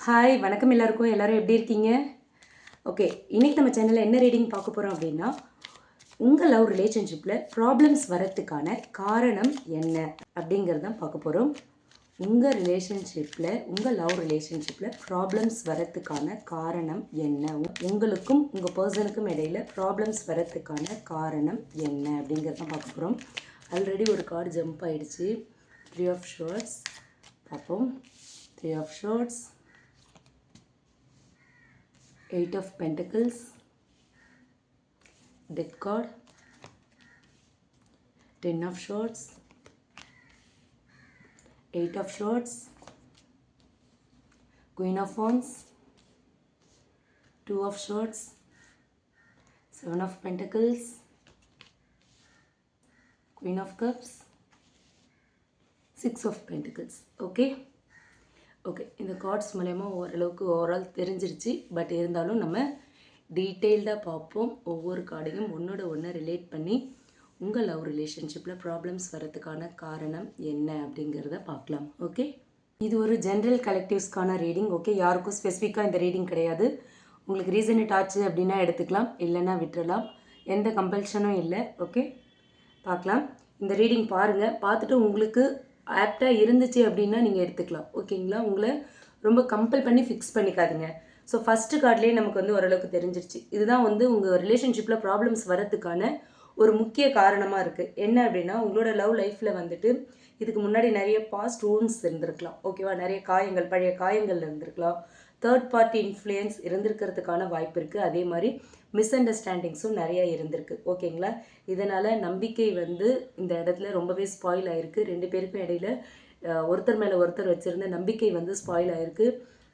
Hi வணக்கம் எல்லாருக்கும். எல்லாரும் எப்படி இருக்கீங்க? ஓகே இன்னைக்கு நம்ம சேனலில் என்ன ரீடிங் பார்க்க போகிறோம் அப்படின்னா உங்கள் லவ் ரிலேஷன்ஷிப்பில் ப்ராப்ளம்ஸ் வரத்துக்கான காரணம் என்ன அப்படிங்கிறது தான் பார்க்க போகிறோம் உங்கள் ரிலேஷன்ஷிப்பில் உங்கள் லவ் ரிலேஷன்ஷிப்பில் ப்ராப்ளம்ஸ் வரத்துக்கான காரணம் என்ன? உங்களுக்கும் உங்கள் பர்சனுக்கும் இடையில் ப்ராப்ளம்ஸ் வரத்துக்கான காரணம் என்ன அப்படிங்கிறது தான் பார்க்க போகிறோம் ஆல்ரெடி ஒரு கார்டு ஜம்ப் ஆகிடுச்சு த்ரீ ஆஃப் ஷோர்ட்ஸ் பார்ப்போம். Three of swords Eight of Pentacles, Death card, Ten of Swords, Eight of Swords, Queen of Wands, Two of Swords, Seven of Pentacles, Queen of Cups, Six of Pentacles. Okay. Okay இந்த cards மூலயமா ஓரளவுக்கு overall தெரிஞ்சிருச்சு. But இருந்தாலும் நம்ம டீட்டெயில்டாக பார்ப்போம். ஒவ்வொரு கார்டையும் ஒன்றோட ஒன்று ரிலேட் பண்ணி உங்கள் லவ் ரிலேஷன்ஷிப்பில் ப்ராப்ளம்ஸ் வரதுக்கான காரணம் என்ன அப்படிங்கிறத பார்க்கலாம். ஓகே இது ஒரு ஜென்ரல் கலெக்டிவ்ஸ்க்கான ரீடிங் ஓகே யாருக்கும் ஸ்பெசிஃபிக்காக இந்த ரீடிங் கிடையாது. உங்களுக்கு ரீசனேட் ஆச்சு அப்படின்னா எடுத்துக்கலாம். இல்லைன்னா விட்டுறலாம். எந்த கம்பல்ஷனும் இல்லை. ஓகே பார்க்கலாம். இந்த ரீடிங் பாருங்கள் பார்த்துட்டு உங்களுக்கு ஆப்டாக இருந்துச்சு அப்படின்னா நீங்கள் எடுத்துக்கலாம். ஓகேங்களா? உங்களை ரொம்ப கம்பல் பண்ணி ஃபிக்ஸ் பண்ணிக்காதீங்க. ஸோ ஃபஸ்ட்டு கார்ட்லேயே நமக்கு வந்து ஓரளவுக்கு தெரிஞ்சிருச்சு. இதுதான் வந்து உங்கள் ரிலேஷன்ஷிப்பில் ப்ராப்ளம்ஸ் வரதுக்கான ஒரு முக்கிய காரணமாக இருக்குது என்ன அப்படின்னா உங்களோட லவ் லைஃப்பில் வந்துட்டு இதுக்கு முன்னாடி நிறைய பாஸ்ட் wounds இருந்திருக்கலாம். ஓகேவா? நிறைய காயங்கள் பழைய காயங்கள் இருந்திருக்கலாம். தேர்ட் பார்ட்டி இன்ஃப்ளூயன்ஸ் இருந்திருக்கிறதுக்கான வாய்ப்பு இருக்குது அதே மாதிரி மிஸ் அண்டர்ஸ்டாண்டிங்ஸும் நிறைய இருந்திருக்கு. ஓகேங்களா? இதனால் நம்பிக்கை வந்து இந்த இடத்துல ரொம்பவே ஸ்பாயில் ஆயிருக்கு. ரெண்டு பேருக்கும் இடையில ஒருத்தர் மேலே ஒருத்தர் வச்சுருந்த நம்பிக்கை வந்து ஸ்பாயில் ஆயிருக்கு.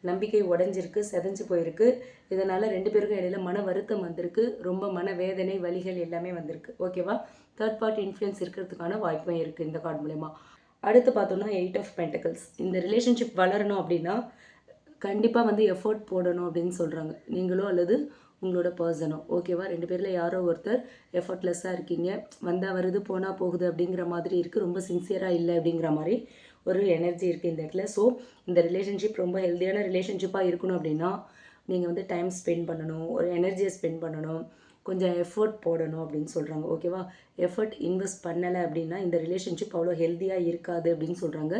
நம்பிக்கை உடஞ்சிருக்கு செதஞ்சு போயிருக்கு. இதனால் ரெண்டு பேருக்கும் இடையில மன வருத்தம் வந்திருக்கு. ரொம்ப மன வேதனை வலிகள் எல்லாமே வந்திருக்கு. ஓகேவா? தேர்ட் பார்ட்டி இன்ஃப்ளூயன்ஸ் இருக்கிறதுக்கான வாய்ப்பும் இருக்குது இந்த கார்டு மூலயமா. அடுத்து பார்த்தோம்னா எயிட் ஆஃப் பென்டக்கல்ஸ் இந்த ரிலேஷன்ஷிப் வளரணும் அப்படின்னா கண்டிப்பாக வந்து எஃபோர்ட் போடணும் அப்படின்னு சொல்கிறாங்க நீங்களோ அல்லது உங்களோட பர்சனோ ஓகேவா ரெண்டு பேரில் யாரோ ஒருத்தர் எஃபர்ட்லெஸ்ஸாக இருக்கீங்க. வந்தால் வருது போனால் போகுது அப்படிங்கிற மாதிரி இருக்குது ரொம்ப சின்சியராக இல்லை அப்படிங்கிற மாதிரி ஒரு எனர்ஜி இருக்குது இந்த இடத்துல. ஸோ இந்த ரிலேஷன்ஷிப் ரொம்ப ஹெல்த்தியான ரிலேஷன்ஷிப்பாக இருக்கணும் அப்படின்னா நீங்கள் வந்து டைம் ஸ்பெண்ட் பண்ணணும். ஒரு எனர்ஜியை ஸ்பெண்ட் பண்ணணும். கொஞ்சம் எஃபர்ட் போடணும் அப்படின்னு சொல்கிறாங்க ஓகேவா எஃபர்ட் இன்வெஸ்ட் பண்ணலை அப்படின்னா இந்த ரிலேஷன்ஷிப் அவ்வளோ ஹெல்த்தியாக இருக்காது அப்படின்னு சொல்கிறாங்க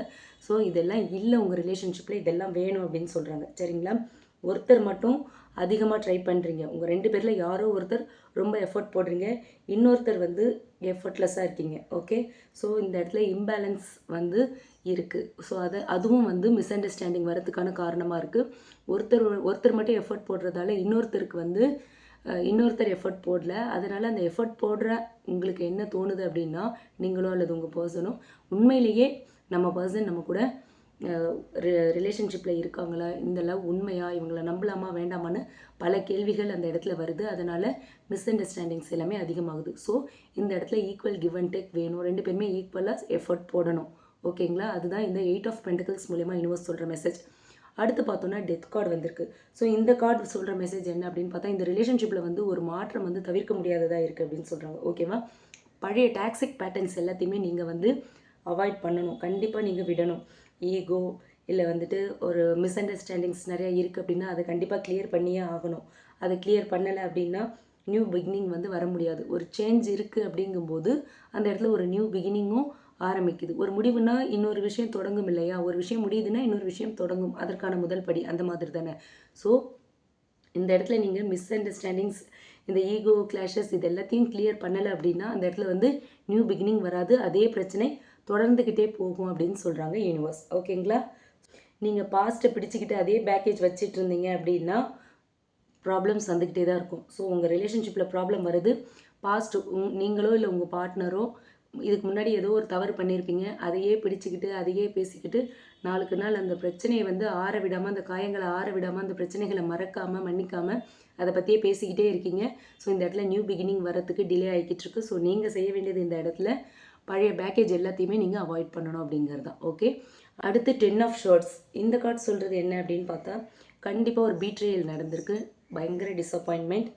ஸோ இதெல்லாம் இல்லை உங்கள் ரிலேஷன்ஷிப்பில் இதெல்லாம் வேணும் அப்படின்னு சொல்கிறாங்க சரிங்களா? ஒருத்தர் மட்டும் அதிகமாக ட்ரை பண்ணுறீங்க உங்கள் ரெண்டு பேரில் யாரோ ஒருத்தர் ரொம்ப எஃபர்ட் போடுறீங்க. இன்னொருத்தர் வந்து எஃபர்ட்லெஸ்ஸாக இருக்கீங்க. ஓகே ஸோ இந்த இடத்துல இம்பேலன்ஸ் வந்து இருக்குது ஸோ அதை அதுவும் வந்து மிஸ் அண்டர்ஸ்டாண்டிங் வரதுக்கான காரணமாக இருக்குது ஒருத்தர் ஒருத்தர் மட்டும் எஃபர்ட் போடுறதால இன்னொருத்தருக்கு வந்து இன்னொருத்தர் எஃபர்ட் போடல. அதனால் அந்த எஃபர்ட் போடுற உங்களுக்கு என்ன தோணுது அப்படின்னா நீங்களோ அல்லது உங்கள் பர்சனோ உண்மையிலேயே நம்ம பர்சன் நம்ம கூட ரிலேஷன்ஷிப்பில் இருக்காங்களா? இந்த லவ் உண்மையா? இவங்கள நம்பலாமா? வேண்டாமான்னு பல கேள்விகள் அந்த இடத்துல வருது. அதனால் மிஸ் அண்டர்ஸ்டாண்டிங்ஸ் எல்லாமே அதிகமாகுது. ஸோ இந்த இடத்துல ஈக்குவல் கிவ் அண்ட் டேக் வேணும். ரெண்டு பேருமே ஈக்குவலாக எஃபர்ட் போடணும். ஓகேங்களா அதுதான் இந்த எயிட் ஆஃப் பென்டிகல்ஸ் மூலயமா யூனிவர்ஸ் சொல்கிற மெசேஜ் அடுத்து பார்த்தோன்னா டெத் கார்டு வந்திருக்கு. ஸோ இந்த கார்டு சொல்கிற மெசேஜ் என்ன அப்படின்னு பார்த்தா இந்த ரிலேஷன்ஷிப்பில் வந்து ஒரு மாற்றம் வந்து தவிர்க்க முடியாததாக இருக்குது அப்படின்னு சொல்கிறாங்க ஓகேவா பழைய டாக்ஸிக் பேட்டர்ன்ஸ் எல்லாத்தையுமே நீங்கள் வந்து அவாய்ட் பண்ணணும். கண்டிப்பாக நீங்கள் விடணும். ஈகோ இல்லை வந்துட்டு ஒரு மிஸ் அண்டர்ஸ்டாண்டிங்ஸ் நிறையா இருக்குது அப்படின்னா அதை கண்டிப்பாக கிளியர் பண்ணியே ஆகணும். அதை கிளியர் பண்ணலை அப்படின்னா நியூ பிகினிங் வந்து வர முடியாது. ஒரு சேஞ்ச் இருக்குது அப்படிங்கும்போது அந்த இடத்துல ஒரு நியூ பிகினிங்கும் ஆரம்பிக்குது. ஒரு முடிவுனா இன்னொரு விஷயம் தொடங்கும் இல்லையா? ஒரு விஷயம் முடியுதுன்னா இன்னொரு விஷயம் தொடங்கும். அதற்கான முதல் படி அந்த மாதிரி தானே. ஸோ இந்த இடத்துல நீங்கள் மிஸ் அண்டர்ஸ்டாண்டிங்ஸ் இந்த ஈகோ கிளாஷஸ் இது எல்லாத்தையும் கிளியர் பண்ணலை அப்படின்னா அந்த இடத்துல வந்து நியூ பிகினிங் வராது. அதே பிரச்சனை தொடர்ந்துக்கிட்டே போகும் அப்படின்னு சொல்கிறாங்க யூனிவர்ஸ் ஓகேங்களா நீங்கள் பாஸ்ட்டை பிடிச்சிக்கிட்டு அதே பேக்கேஜ் வச்சிட்டு இருந்தீங்க அப்படின்னா ப்ராப்ளம்ஸ் வந்துக்கிட்டே தான் இருக்கும். ஸோ உங்கள் ரிலேஷன்ஷிப்பில் ப்ராப்ளம் வருது. பாஸ்ட் நீங்களோ இல்லை உங்கள் பார்ட்னரோ இதுக்கு முன்னாடி ஏதோ ஒரு தவறு பண்ணியிருப்பீங்க அதையே பிடிச்சிக்கிட்டு அதையே பேசிக்கிட்டு நாளுக்கு நாள் அந்த பிரச்சனையை வந்து ஆற விடாமல் அந்த காயங்களை ஆற விடாமல் அந்த பிரச்சனைகளை மறக்காமல் மன்னிக்காமல் அதை பற்றியே பேசிக்கிட்டே இருக்கீங்க. ஸோ இந்த இடத்துல நியூ பிகினிங் வரத்துக்கு டிலே ஆகிக்கிட்டு இருக்கு. ஸோ நீங்கள் செய்ய வேண்டியது இந்த இடத்துல பழைய பேக்கேஜ் எல்லாத்தையுமே நீங்கள் அவாய்ட் பண்ணணும் அப்படிங்கிறது தான் ஓகே அடுத்து டென் ஆஃப் ஷார்ட்ஸ் இந்த கார்ட் சொல்கிறது என்ன அப்படின்னு பார்த்தா கண்டிப்பாக ஒரு பீட்ரேயல் நடந்திருக்கு. பயங்கர டிசப்பாயின்மெண்ட்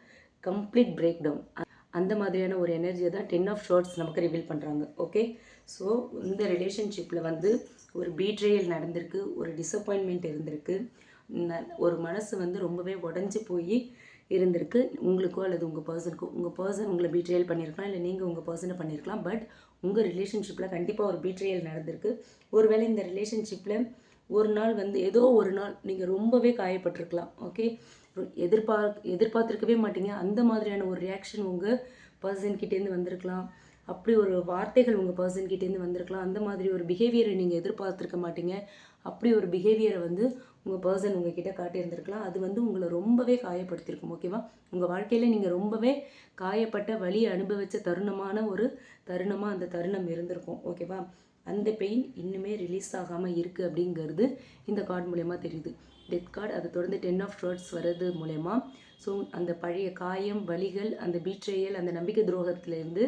கம்ப்ளீட் பிரேக் டவுன் அந்த மாதிரியான ஒரு எனர்ஜியை தான் டென் ஆஃப் ஷார்ட்ஸ் நமக்கு ரிவீல் பண்ணுறாங்க ஓகே ஸோ இந்த ரிலேஷன்ஷிப்பில் வந்து ஒரு பீட்ரேயல் நடந்திருக்கு ஒரு டிசப்பாயின்மெண்ட் இருந்திருக்கு ந- ஒரு மனசு வந்து ரொம்பவே உடஞ்சி போய் இருந்திருக்கு உங்களுக்கோ அல்லது உங்கள் பர்சனுக்கோ உங்கள் பர்சன் உங்களை பீட்ரியல் பண்ணியிருக்கலாம் இல்லை நீங்கள் உங்கள் பர்சனை பண்ணியிருக்கலாம் பட் உங்கள் ரிலேஷன்ஷிப்பில் கண்டிப்பாக ஒரு பீட்ரியல் நடந்திருக்கு. ஒருவேளை இந்த ரிலேஷன்ஷிப்பில் ஒரு நாள் வந்து ஏதோ ஒரு நாள் நீங்கள் ரொம்பவே காயப்பட்டிருக்கலாம் ஓகே எதிர்பார்க் எதிர்பார்த்துருக்கவே மாட்டீங்க. அந்த மாதிரியான ஒரு ரியாக்ஷன் உங்கள் பர்சன் கிட்டேருந்து வந்திருக்கலாம். அப்படி ஒரு வார்த்தைகள் உங்கள் பர்சன் கிட்டேருந்து வந்திருக்கலாம். அந்த மாதிரி ஒரு பிஹேவியரை நீங்கள் எதிர்பார்த்துருக்க மாட்டீங்க. அப்படி ஒரு பிஹேவியரை வந்து உங்கள் பர்சன் உங்ககிட்ட காட்டியிருந்திருக்கலாம். அது வந்து உங்களை ரொம்பவே காயப்படுத்தியிருக்கும் ஓகேவா உங்கள் வாழ்க்கையில் நீங்கள் ரொம்பவே காயப்பட்ட வழி அனுபவித்த தருணமான ஒரு தருணமாக அந்த தருணம் இருந்திருக்கும் ஓகேவா அந்த பெயின் இன்னுமே ரிலீஸ் ஆகாமல் இருக்குது அப்படிங்கிறது இந்த கார்டு மூலயமா தெரியுது. டெத் கார்டு அதை தொடர்ந்து டென் ஆஃப் ஷர்ட்ஸ் வர்றது மூலயமா ஸோ அந்த பழைய காயம் வலிகள் அந்த பீட்ரையல் அந்த நம்பிக்கை துரோகத்துலேருந்து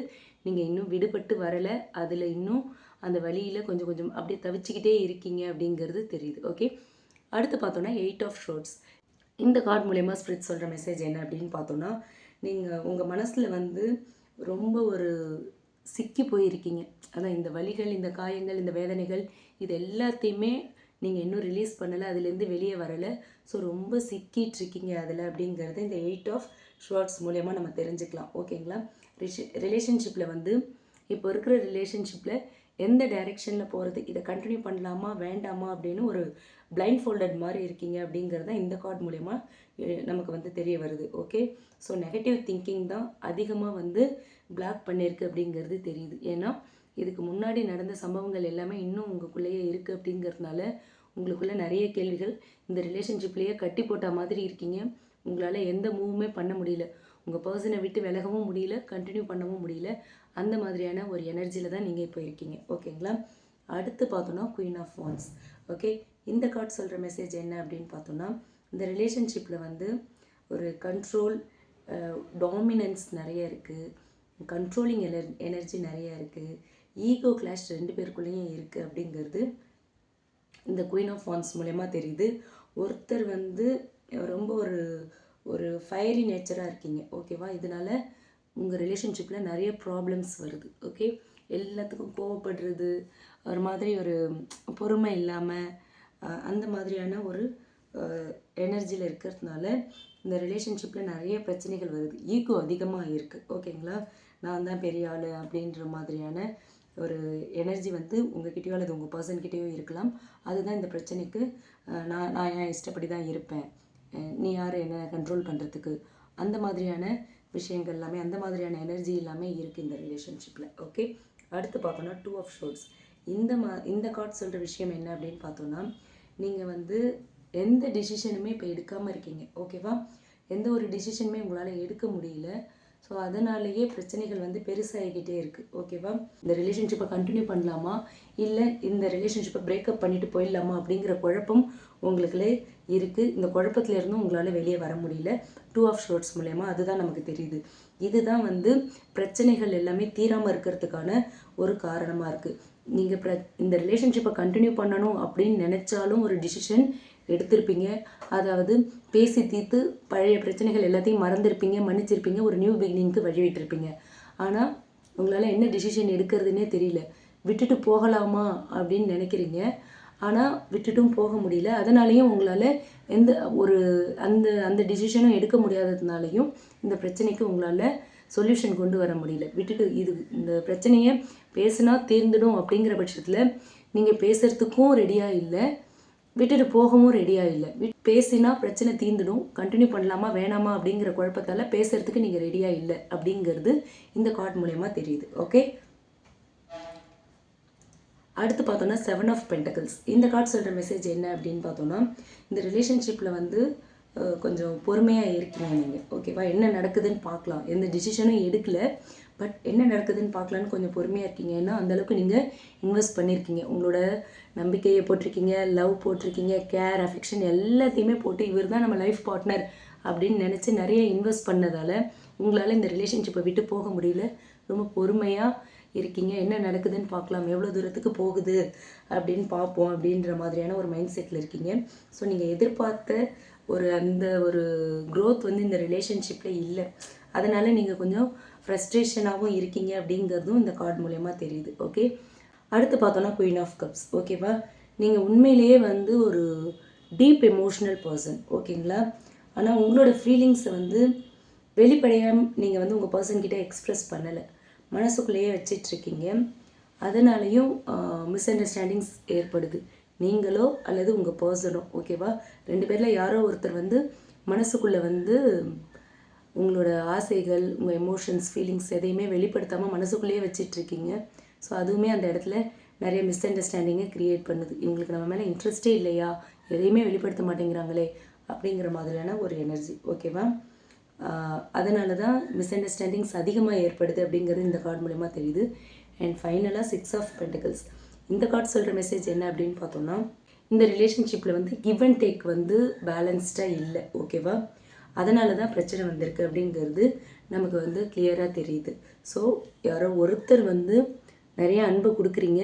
நீங்கள் இன்னும் விடுபட்டு வரலை அதில் இன்னும் அந்த வலியில் கொஞ்சம் கொஞ்சம் அப்படியே தவிச்சுக்கிட்டே இருக்கீங்க அப்படிங்கிறது தெரியுது. ஓகே அடுத்து பார்த்தோன்னா எயிட் ஆஃப் ஷோர்ட்ஸ் இந்த கார்டு மூலயமா ஸ்பிரிட் சொல்கிற மெசேஜ் என்ன அப்படின்னு பார்த்தோன்னா நீங்கள் உங்கள் மனசில் வந்து ரொம்ப ஒரு சிக்கி போயிருக்கீங்க. அதான் இந்த வலிகள் இந்த காயங்கள் இந்த வேதனைகள் இது எல்லாத்தையுமே நீங்கள் இன்னும் ரிலீஸ் பண்ணலை அதுலேருந்து வெளியே வரலை. ஸோ ரொம்ப சிக்கிட்டு இருக்கீங்க அதில் அப்படிங்கிறத இந்த எயிட் ஆஃப் ஷார்ட்ஸ் மூலயமா நம்ம தெரிஞ்சுக்கலாம். ஓகேங்களா ரிஷி ரிலேஷன்ஷிப்பில் வந்து இப்போ இருக்கிற ரிலேஷன்ஷிப்பில் எந்த டைரெக்ஷனில் போகிறது இதை கண்டினியூ பண்ணலாமா வேண்டாமா அப்படின்னு ஒரு பிளைண்ட் ஃபோல்டட் மாதிரி இருக்கீங்க அப்படிங்கிறத இந்த கார்டு மூலயமா நமக்கு வந்து தெரிய வருது. ஓகே ஸோ நெகட்டிவ் திங்கிங் தான் அதிகமாக வந்து பிளாக் பண்ணியிருக்கு அப்படிங்கிறது தெரியுது. ஏன்னா இதுக்கு முன்னாடி நடந்த சம்பவங்கள் எல்லாமே இன்னும் உங்களுக்குள்ளேயே இருக்குது அப்படிங்கிறதுனால உங்களுக்குள்ள நிறைய கேள்விகள். இந்த ரிலேஷன்ஷிப்லேயே கட்டி போட்ட மாதிரி இருக்கீங்க. உங்களால் எந்த மூவுமே பண்ண முடியல. உங்கள் பர்சனை விட்டு விலகவும் முடியல கண்டினியூ பண்ணவும் முடியல. அந்த மாதிரியான ஒரு எனர்ஜியில் தான் நீங்கள் இப்போ இருக்கீங்க. ஓகேங்களா? அடுத்து பார்த்தோன்னா குயின் ஆஃப் ஃபோன்ஸ் ஓகே இந்த கார்டு சொல்கிற மெசேஜ் என்ன அப்படின்னு பார்த்தோன்னா இந்த ரிலேஷன்ஷிப்பில் வந்து ஒரு கண்ட்ரோல் டாமினன்ஸ் நிறைய இருக்குது கண்ட்ரோலிங் எனர் எனர்ஜி நிறைய இருக்குது ஈகோ கிளாஷ் ரெண்டு பேருக்குள்ளேயும் இருக்குது அப்படிங்கிறது இந்த குயின் ஆஃப் ஃபான்ஸ் மூலயமா தெரியுது. ஒருத்தர் வந்து ரொம்ப ஒரு ஒரு ஃபயரி நேச்சராக இருக்கீங்க. ஓகேவா இதனால் உங்கள் ரிலேஷன்ஷிப்பில் நிறைய ப்ராப்ளம்ஸ் வருது. ஓகே எல்லாத்துக்கும் கோவப்படுறது ஒரு மாதிரி ஒரு பொறுமை இல்லாமல் அந்த மாதிரியான ஒரு எனர்ஜியில் இருக்கிறதுனால இந்த ரிலேஷன்ஷிப்பில் நிறைய பிரச்சனைகள் வருது. ஈகோ அதிகமாக இருக்குது ஓகேங்களா நான் தான் பெரிய ஆள் அப்படின்ற மாதிரியான ஒரு எனர்ஜி வந்து உங்ககிட்டயோ அல்லது உங்கள் பர்சன்கிட்டயோ இருக்கலாம். அதுதான் இந்த பிரச்சனைக்கு நான் நான் என் இஷ்டப்படி தான் இருப்பேன் நீ யார்? என்ன கண்ட்ரோல் பண்ணுறதுக்கு அந்த மாதிரியான விஷயங்கள் எல்லாமே அந்த மாதிரியான எனர்ஜி எல்லாமே இருக்குது இந்த ரிலேஷன்ஷிப்பில் ஓகே அடுத்து பார்க்கணும் டூ ஆஃப் ஷோர்ட்ஸ் இந்த மா இந்த கார்ட் சொல்கிற விஷயம் என்ன அப்படின்னு பார்த்தோன்னா நீங்கள் வந்து எந்த டிசிஷனுமே இப்போ எடுக்காமல் இருக்கீங்க. ஓகேவா எந்த ஒரு டிசிஷனுமே உங்களால் எடுக்க முடியல. ஸோ அதனாலேயே பிரச்சனைகள் வந்து பெருசாகிக்கிட்டே இருக்குது ஓகேவா இந்த ரிலேஷன்ஷிப்பை கண்டினியூ பண்ணலாமா? இல்லை இந்த ரிலேஷன்ஷிப்பை பிரேக்கப் பண்ணிட்டு போயிடலாமா? அப்படிங்கிற குழப்பம் உங்களுக்குள்ளே இருக்குது இந்த குழப்பத்திலேருந்தும் உங்களால் வெளியே வர முடியல. டூ ஆஃப் ஷோர்ட்ஸ் மூலயமா அதுதான் நமக்கு தெரியுது. இதுதான் வந்து பிரச்சனைகள் எல்லாமே தீராமல் இருக்கிறதுக்கான ஒரு காரணமாக இருக்குது நீங்கள் ப்ர இந்த ரிலேஷன்ஷிப்பை கண்டினியூ பண்ணணும் அப்படின்னு நினச்சாலும் ஒரு டிசிஷன் எடுத்திருப்பீங்க. அதாவது பேசி தீர்த்து பழைய பிரச்சனைகள் எல்லாத்தையும் மறந்துருப்பீங்க மன்னிச்சிருப்பீங்க ஒரு நியூ பிகினிங்க்கு வழிவிட்டிருப்பீங்க. ஆனால் உங்களால் என்ன டிசிஷன் எடுக்கிறதுனே தெரியல. விட்டுட்டு போகலாமா அப்படின்னு நினைக்கிறீங்க. ஆனால் விட்டுட்டும் போக முடியல. அதனாலேயும் உங்களால் எந்த ஒரு அந்த அந்த டிசிஷனும் எடுக்க முடியாததுனாலையும் இந்த பிரச்சனைக்கு உங்களால் சொல்யூஷன் கொண்டு வர முடியல. விட்டுட்டு இது இந்த பிரச்சனையை பேசுனா தீர்ந்துடும் அப்படிங்கிற பட்சத்தில் நீங்கள் பேசுகிறதுக்கும் ரெடியாக இல்லை. விட்டுட்டு போகவும் ரெடியாக இல்லை. விட் பேசினா பிரச்சனை தீந்துடும். கண்டினியூ பண்ணலாமா வேணாமா அப்படிங்கிற குழப்பத்தால் பேசுறதுக்கு நீங்கள் ரெடியாக இல்லை அப்படிங்கிறது இந்த கார்டு மூலயமா தெரியுது. ஓகே அடுத்து பார்த்தோன்னா செவன் ஆஃப் பென்டக்கிள்ஸ் இந்த கார்டு சொல்கிற மெசேஜ் என்ன அப்படின்னு பார்த்தோன்னா இந்த ரிலேஷன்ஷிப்பில் வந்து கொஞ்சம் பொறுமையாக இருக்கீங்க நீங்கள் ஓகேவா என்ன நடக்குதுன்னு பார்க்கலாம். எந்த டிசிஷனும் எடுக்கல. பட் என்ன நடக்குதுன்னு பார்க்கலான்னு கொஞ்சம் பொறுமையாக இருக்கீங்க. ஏன்னா அந்தளவுக்கு நீங்கள் இன்வெஸ்ட் பண்ணியிருக்கீங்க உங்களோட நம்பிக்கையை போட்டிருக்கீங்க லவ் போட்டிருக்கீங்க கேர் அஃபெக்ஷன் எல்லாத்தையுமே போட்டு இவர் தான் நம்ம லைஃப் பார்ட்னர் அப்படின்னு நினச்சி நிறைய இன்வெஸ்ட் பண்ணதால் உங்களால் இந்த ரிலேஷன்ஷிப்பை விட்டு போக முடியல. ரொம்ப பொறுமையாக இருக்கீங்க. என்ன நடக்குதுன்னு பார்க்கலாம். எவ்வளோ தூரத்துக்கு போகுது அப்படின்னு பார்ப்போம் அப்படின்ற மாதிரியான ஒரு மைண்ட் செட்டில் இருக்கீங்க. ஸோ நீங்கள் எதிர்பார்த்த ஒரு அந்த ஒரு க்ரோத் வந்து இந்த ரிலேஷன்ஷிப்பில் இல்லை. அதனால் நீங்கள் கொஞ்சம் ஃப்ரஸ்ட்ரேஷனாகவும் இருக்கீங்க அப்படிங்கிறதும் இந்த கார்டு மூலயமா தெரியுது ஓகே அடுத்து பார்த்தோன்னா குயின் ஆஃப் கப்ஸ் ஓகேவா நீங்கள் உண்மையிலேயே வந்து ஒரு டீப் எமோஷ்னல் பர்சன் ஓகேங்களா ஆனால் உங்களோட ஃபீலிங்ஸை வந்து வெளிப்படையாக நீங்கள் வந்து உங்கள் பர்சன்கிட்ட எக்ஸ்ப்ரெஸ் பண்ணலை. மனசுக்குள்ளேயே வச்சிட்ருக்கீங்க. அதனாலையும் மிஸ் அண்டர்ஸ்டாண்டிங்ஸ் ஏற்படுது. நீங்களோ அல்லது உங்கள் பர்சனோ ஓகேவா ரெண்டு பேரில் யாரோ ஒருத்தர் வந்து மனசுக்குள்ளே வந்து உங்களோட ஆசைகள் உங்கள் எமோஷன்ஸ் ஃபீலிங்ஸ் எதையுமே வெளிப்படுத்தாமல் மனசுக்குள்ளேயே வச்சிட்ருக்கீங்க. ஸோ அதுவுமே அந்த இடத்துல நிறைய மிஸ் அண்டர்ஸ்டாண்டிங்கை க்ரியேட் பண்ணுது. இவங்களுக்கு நம்ம மேலே இன்ட்ரெஸ்டே இல்லையா? எதையுமே வெளிப்படுத்த மாட்டேங்கிறாங்களே? அப்படிங்கிற மாதிரியான ஒரு எனர்ஜி ஓகேவா அதனால தான் மிஸ் அண்டர்ஸ்டாண்டிங்ஸ் அதிகமாக ஏற்படுது அப்படிங்கிறது இந்த கார்டு மூலிமா தெரியுது. அண்ட் ஃபைனலாக சிக்ஸ் ஆஃப் பென்டிகல்ஸ் இந்த கார்டு சொல்கிற மெசேஜ் என்ன அப்படின்னு பார்த்தோம்னா இந்த ரிலேஷன்ஷிப்பில் வந்து கிவ் அண்ட் டேக் வந்து பேலன்ஸ்டாக இல்லை. ஓகேவா அதனால தான் பிரச்சனை வந்திருக்கு அப்படிங்கிறது நமக்கு வந்து கிளியராக தெரியுது. ஸோ யாரோ ஒருத்தர் வந்து நிறைய அன்பு கொடுக்குறீங்க.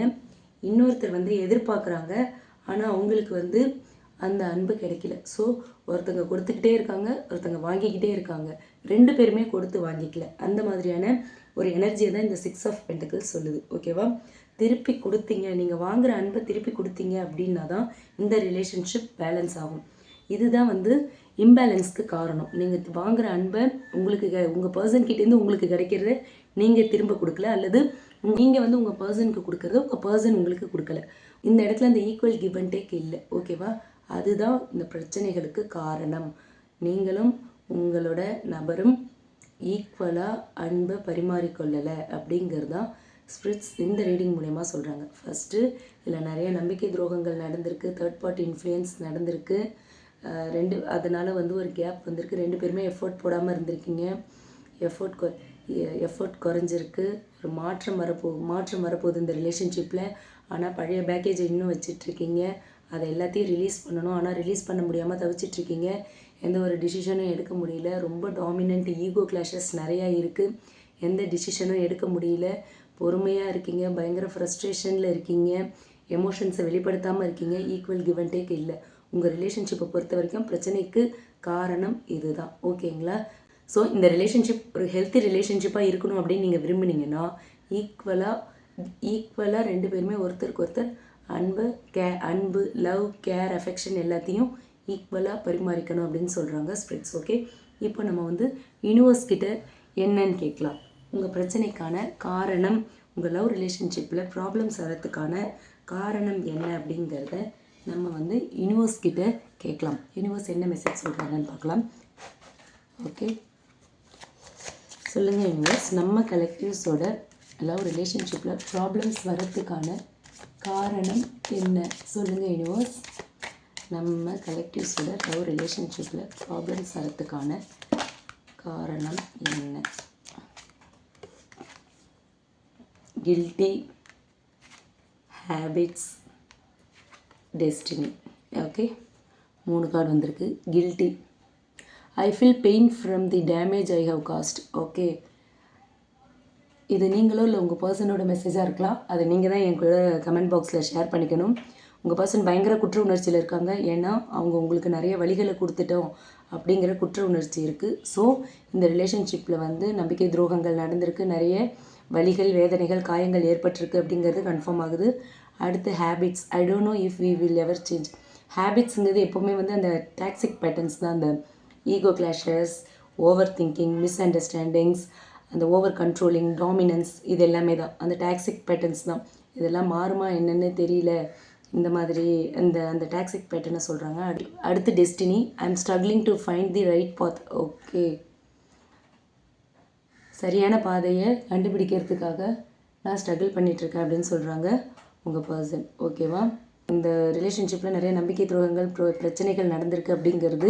இன்னொருத்தர் வந்து எதிர்பார்க்குறாங்க. ஆனால் அவங்களுக்கு வந்து அந்த அன்பு கிடைக்கல. ஸோ ஒருத்தங்க கொடுத்துக்கிட்டே இருக்காங்க ஒருத்தங்க வாங்கிக்கிட்டே இருக்காங்க. ரெண்டு பேருமே கொடுத்து வாங்கிக்கல. அந்த மாதிரியான ஒரு எனர்ஜியை தான் இந்த சிக்ஸ் ஆஃப் பென்டிகல்ஸ் சொல்லுது. ஓகேவா திருப்பி கொடுத்தீங்க நீங்கள் வாங்குற அன்பை திருப்பி கொடுத்தீங்க அப்படின்னா தான் இந்த ரிலேஷன்ஷிப் பேலன்ஸ் ஆகும். இதுதான் வந்து இம்பேலன்ஸ்க்கு காரணம். நீங்கள் வாங்குகிற அன்பை உங்களுக்கு உங்கள் பர்சன் கிட்டேருந்து உங்களுக்கு கிடைக்கிறத நீங்கள் திரும்ப கொடுக்கல அல்லது நீங்கள் வந்து உங்கள் பர்சனுக்கு கொடுக்குறது உங்கள் பர்சன் உங்களுக்கு கொடுக்கல. இந்த இடத்துல அந்த ஈக்குவல் கிவ் அண்ட் டேக் இல்லை. ஓகேவா அதுதான் இந்த பிரச்சனைகளுக்கு காரணம். நீங்களும் உங்களோட நபரும் ஈக்குவலாக அன்பை பரிமாறிக்கொள்ளலை அப்படிங்கிறது தான் ஸ்பிரிட்ஸ் இந்த ரீடிங் மூலயமா சொல்கிறாங்க ஃபஸ்ட்டு இதில் நிறைய நம்பிக்கை துரோகங்கள் நடந்திருக்கு தேர்ட் பார்ட்டி இன்ஃப்ளூயன்ஸ் நடந்திருக்கு. ரெண்டு அதனால் வந்து ஒரு கேப் வந்திருக்கு. ரெண்டு பேருமே எஃபோர்ட் போடாமல் இருந்திருக்கீங்க. எஃபோர்ட் கொ எஃபோர்ட் குறைஞ்சிருக்கு. ஒரு மாற்றம் வரப்போ மாற்றம் வரப்போகுது இந்த ரிலேஷன்ஷிப்பில் ஆனால் பழைய பேக்கேஜை இன்னும் வச்சிட்ருக்கீங்க. அதை எல்லாத்தையும் ரிலீஸ் பண்ணணும். ஆனால் ரிலீஸ் பண்ண முடியாமல் தவிச்சிட்ருக்கீங்க. எந்த ஒரு டிசிஷனும் எடுக்க முடியல. ரொம்ப டாமினன்ட் ஈகோ கிளாஷஸ் நிறையா இருக்குது எந்த டிசிஷனும் எடுக்க முடியல. பொறுமையாக இருக்கீங்க. பயங்கர ஃப்ரஸ்ட்ரேஷனில் இருக்கீங்க. எமோஷன்ஸை வெளிப்படுத்தாமல் இருக்கீங்க. ஈக்குவல் கிவ் அண்ட் டேக் இல்லை. உங்கள் ரிலேஷன்ஷிப்பை பொறுத்த வரைக்கும் பிரச்சனைக்கு காரணம் இதுதான். ஓகேங்களா ஸோ இந்த ரிலேஷன்ஷிப் ஒரு ஹெல்த்தி ரிலேஷன்ஷிப்பாக இருக்கணும் அப்படின்னு நீங்கள் விரும்புனீங்கன்னா ஈக்குவலாக ஈக்குவலாக ரெண்டு பேருமே ஒருத்தருக்கு ஒருத்தர் அன்பு கே அன்பு லவ் கேர் அஃபெக்ஷன் எல்லாத்தையும் ஈக்குவலாக பரிமாறிக்கணும் அப்படின்னு சொல்கிறாங்க ஸ்ப்ரிட்ஸ் ஓகே இப்போ நம்ம வந்து யூனிவர்ஸ் கிட்ட என்னன்னு கேட்கலாம். உங்கள் பிரச்சனைக்கான காரணம் உங்கள் லவ் ரிலேஷன்ஷிப்பில் ப்ராப்ளம்ஸ் வரதுக்கான காரணம் என்ன அப்படிங்கிறத நம்ம வந்து யூனிவர்ஸ் கிட்ட கேட்கலாம். யூனிவர்ஸ் என்ன மெசேஜ் சொல்கிறாங்கன்னு பார்க்கலாம். ஓகே சொல்லுங்கள் யூனிவர்ஸ் நம்ம கலெக்டிவ்ஸோட லவ் ரிலேஷன்ஷிப்பில் ப்ராப்ளம்ஸ் வர்றதுக்கான காரணம் என்ன? சொல்லுங்கள் யூனிவர்ஸ் நம்ம கலெக்டிவ்ஸோட லவ் ரிலேஷன்ஷிப்பில் ப்ராப்ளம்ஸ் வரத்துக்கான காரணம் என்ன? கில்ட்டி ஹேபிட்ஸ் டெஸ்டினி ஓகே மூணு கார்டு வந்திருக்கு. Guilty I feel pain from the damage I have caused okay இது நீங்களோ இல்லை உங்கள் பர்சனோட மெசேஜாக இருக்கலாம். அதை நீங்கள் தான் என் கூட கமெண்ட் பாக்ஸில் ஷேர் பண்ணிக்கணும். உங்கள் பர்சன் பயங்கர குற்ற உணர்ச்சியில் இருக்காங்க. ஏன்னா அவங்க உங்களுக்கு நிறைய வழிகளை கொடுத்துட்டோம் அப்படிங்கிற குற்ற உணர்ச்சி இருக்குது ஸோ இந்த ரிலேஷன்ஷிப்பில் வந்து நம்பிக்கை துரோகங்கள் நடந்திருக்கு. நிறைய வலிகள் வேதனைகள் காயங்கள் ஏற்பட்டிருக்கு அப்படிங்கிறது கன்ஃபார்ம் ஆகுது. அடுத்து habits I don't know if we will ever change ஹேபிட்ஸுங்கிறது எப்போவுமே வந்து அந்த டாக்ஸிக் பேட்டர்ன்ஸ் தான். அந்த ego clashes over thinking misunderstandings அந்த ஓவர் கண்ட்ரோலிங் டாமினன்ஸ் இது எல்லாமே தான். அந்த டாக்ஸிக் பேட்டர்ன்ஸ் தான். இதெல்லாம் மாறுமா என்னென்னு தெரியல. இந்த மாதிரி அந்த அந்த டாக்ஸிக் பேட்டர்னை சொல்கிறாங்க அடுத்து destiny I am struggling to find the right path okay சரியான பாதையை கண்டுபிடிக்கிறதுக்காக நான் ஸ்ட்ரகிள் பண்ணிகிட்ருக்கேன் அப்படின்னு சொல்கிறாங்க உங்கள் பர்சன் ஓகேவா இந்த ரிலேஷன்ஷிப்பில் நிறைய நம்பிக்கை துரோகங்கள் ப்ரோ பிரச்சனைகள் நடந்திருக்கு அப்படிங்கிறது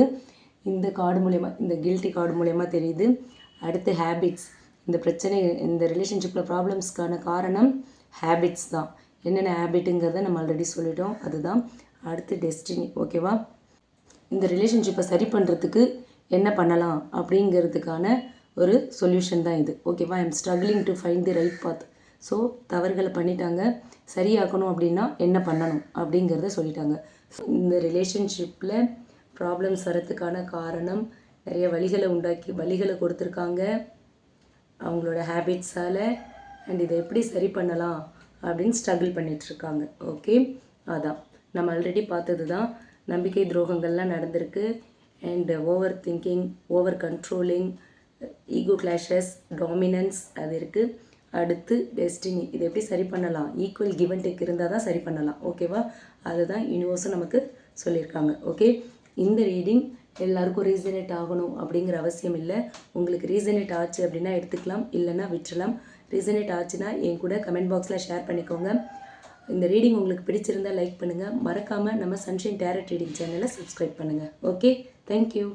இந்த கார்டு மூலயமா இந்த கில்ட்டி கார்டு மூலயமா தெரியுது. அடுத்து ஹேபிட்ஸ் இந்த பிரச்சனை இந்த ரிலேஷன்ஷிப்பில் ப்ராப்ளம்ஸ்க்கான காரணம் ஹேபிட்ஸ் தான். என்னென்ன ஹேபிட்டுங்கிறத நம்ம ஆல்ரெடி சொல்லிட்டோம். அதுதான் அடுத்து டெஸ்டினி ஓகேவா இந்த ரிலேஷன்ஷிப்பை சரி பண்ணுறதுக்கு என்ன பண்ணலாம் அப்படிங்கிறதுக்கான ஒரு சொல்யூஷன் தான் இது. ஓகேவா I am struggling to find the right path so தவறுகளை பண்ணிட்டாங்க. சரியாக்கணும் அப்படின்னா என்ன பண்ணணும் அப்படிங்கிறத சொல்லிட்டாங்க. இந்த ரிலேஷன்ஷிப்பில் ப்ராப்ளம்ஸ் வரத்துக்கான காரணம் நிறைய வழிகளை உண்டாக்கி வழிகளை கொடுத்துருக்காங்க. அவங்களோட ஹேபிட்ஸால் அண்ட் இதை எப்படி சரி பண்ணலாம் அப்படின்னு ஸ்ட்ரகிள் பண்ணிகிட்ருக்காங்க ஓகே அதான். நம்ம ஆல்ரெடி பார்த்தது தான் நம்பிக்கை துரோகங்கள்லாம் நடந்திருக்கு. And overthinking over controlling ego clashes dominance அது இருக்குது அடுத்து டெஸ்டினி இது எப்படி சரி பண்ணலாம்? ஈக்குவல் கிவன் டேக் இருந்தால் தான் சரி பண்ணலாம். ஓகேவா அதுதான் யூனிவர்ஸும் நமக்கு சொல்லியிருக்காங்க. ஓகே இந்த ரீடிங் எல்லாருக்கும் ரீசனேட் ஆகணும் அப்படிங்கிற அவசியம் இல்லை. உங்களுக்கு ரீசனேட் ஆச்சு அப்படின்னா எடுத்துக்கலாம். இல்லைன்னா விட்டுறலாம். ரீசனேட் ஆச்சுன்னா என் கூட கமெண்ட் பாக்ஸில் ஷேர் பண்ணிக்கோங்க. இந்த ரீடிங் உங்களுக்கு பிடிச்சிருந்தா லைக் பண்ணுங்கள் மறக்காமல் நம்ம சன்ஷைன் டேரட் ரீடிங் சேனலை சப்ஸ்கிரைப் பண்ணுங்கள் ஓகே தேங்க்யூ